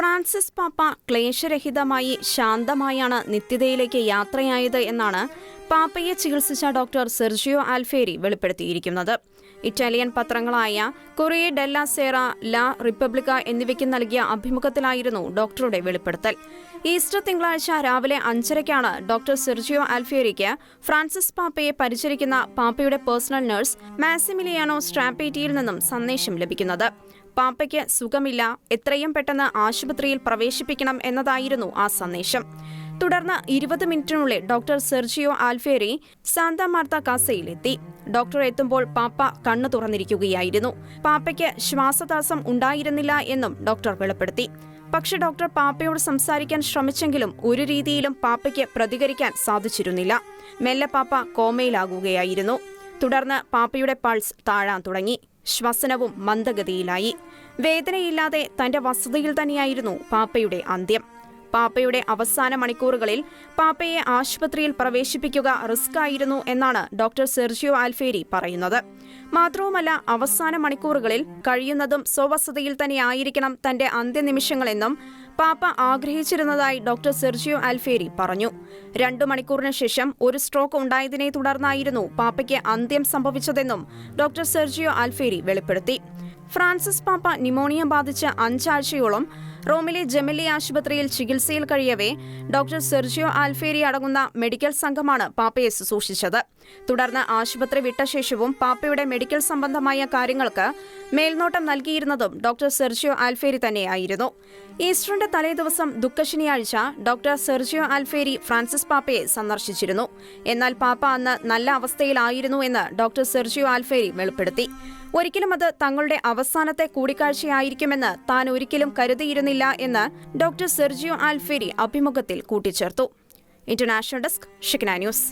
Francis പാപ്പ ക്ലേശരഹിതമായി ശാന്തമായാണ് നിത്യതയിലേക്ക് യാത്രയായത് എന്നാണ് പാപ്പയെ ചികിത്സിച്ച ഡോക്ടർ സെർജിയോ ആൽഫേരി വെളിപ്പെടുത്തിയിരിക്കുന്നത്. Italian പത്രങ്ങളായ Corriere della Sera La Repubblica എന്നിവയ്ക്ക് നൽകിയ അഭിമുഖത്തിലായിരുന്നു ഡോക്ടറുടെ വെളിപ്പെടുത്തൽ. ഈസ്റ്റർ തിങ്കളാഴ്ച രാവിലെ അഞ്ചരയ്ക്കാണ് ഡോക്ടർ സെർജിയോ ആൽഫേരിക്ക് ഫ്രാൻസിസ് പാപ്പയെ പരിചരിക്കുന്ന പാപ്പയുടെ പേഴ്സണൽ നഴ്സ് മാസിമിലിയാനോ സ്ട്രാപ്പേറ്റിയിൽ നിന്നും സന്ദേശം ലഭിക്കുന്നത്. പാപ്പയ്ക്ക് സുഖമില്ല എത്രയും പെട്ടെന്ന് ആശുപത്രിയിൽ പ്രവേശിപ്പിക്കണം എന്നതായിരുന്നു ആ സന്ദേശം. തുടർന്ന് ഇരുപത് മിനിറ്റിനുള്ളിൽ doctor Sergio Alfieri Santa Marta കാസയിലെത്തി. Doctor എത്തുമ്പോൾ പാപ്പ കണ്ണു തുറന്നിരിക്കുകയായിരുന്നു. പാപ്പയ്ക്ക് ശ്വാസതടസ്സം ഉണ്ടായിരുന്നില്ല എന്നും ഡോക്ടർ വെളിപ്പെടുത്തി. പക്ഷെ ഡോക്ടർ പാപ്പയോട് സംസാരിക്കാൻ ശ്രമിച്ചെങ്കിലും ഒരു രീതിയിലും പാപ്പയ്ക്ക് പ്രതികരിക്കാൻ സാധിച്ചിരുന്നില്ല. മെല്ലെ പാപ്പ കോമയിലാകുകയായിരുന്നു. തുടർന്ന് പാപ്പയുടെ പൾസ് താഴാൻ തുടങ്ങി. ശ്വസനവും മന്ദഗതിയിലായി. വേദനയില്ലാതെ തന്റെ വസതിയിൽ തന്നെയായിരുന്നു പാപ്പയുടെ അന്ത്യം. പാപ്പയുടെ അവസാന മണിക്കൂറുകളിൽ പാപ്പയെ ആശുപത്രിയിൽ പ്രവേശിപ്പിക്കുക റിസ്ക് ആയിരുന്നു എന്നാണ് ഡോക്ടർ സെർജിയോ ആൽഫേരി പറയുന്നത്. മാത്രവുമല്ല അവസാന മണിക്കൂറുകളിൽ കഴിയുന്നതും സ്വവസതിയിൽ തന്നെയായിരിക്കണം തന്റെ അന്ത്യനിമിഷങ്ങളെന്നും പാപ്പ ആഗ്രഹിച്ചിരുന്നതായി ഡോക്ടർ സെർജിയോ ആൽഫേരി പറഞ്ഞു. രണ്ടു മണിക്കൂറിന് ശേഷം ഒരു സ്ട്രോക്ക് ഉണ്ടായതിനെ തുടർന്നായിരുന്നു പാപ്പയ്ക്ക് അന്ത്യം സംഭവിച്ചതെന്നും ഡോക്ടർ സെർജിയോ ആൽഫേരി വെളിപ്പെടുത്തി. ഫ്രാൻസിസ് പാപ്പ ന്യൂമോണിയ ബാധിച്ച് അഞ്ചാഴ്ചയോളം റോമിലെ ജെമില്ലി ആശുപത്രിയിൽ ചികിത്സയിൽ കഴിയവേ ഡോക്ടർ സെർജിയോ ആൽഫേരി അടങ്ങുന്ന മെഡിക്കൽ സംഘമാണ് പാപ്പയെ ശുശ്രൂഷിച്ചത്. തുടർന്ന് ആശുപത്രി വിട്ട ശേഷവും പാപ്പയുടെ മെഡിക്കൽ സംബന്ധമായ കാര്യങ്ങൾക്ക് മേൽനോട്ടം നൽകിയിരുന്നതും ഡോക്ടർ സെർജിയോ ആൽഫേരി തന്നെയായിരുന്നു. ഈസ്റ്ററിന്റെ തലേദിവസം ദുഃഖശനിയാഴ്ച ഡോക്ടർ സെർജിയോ ആൽഫേരി ഫ്രാൻസിസ് പാപ്പയെ സന്ദർശിച്ചിരുന്നു. എന്നാൽ പാപ്പ അന്ന് നല്ല അവസ്ഥയിലായിരുന്നു എന്ന് ഡോക്ടർ സെർജിയോ ആൽഫേരി വെളിപ്പെടുത്തി. ഒരിക്കലും അത് തങ്ങളുടെ അവസാനത്തെ കൂടിക്കാഴ്ചയായിരിക്കുമെന്ന് താൻ ഒരിക്കലും കരുതിയിരുന്നില്ല എന്ന് ഡോക്ടർ സെർജിയോ ആൽഫേരി അഭിമുഖത്തിൽ കൂട്ടിച്ചേർത്തു. International desk Shikna news.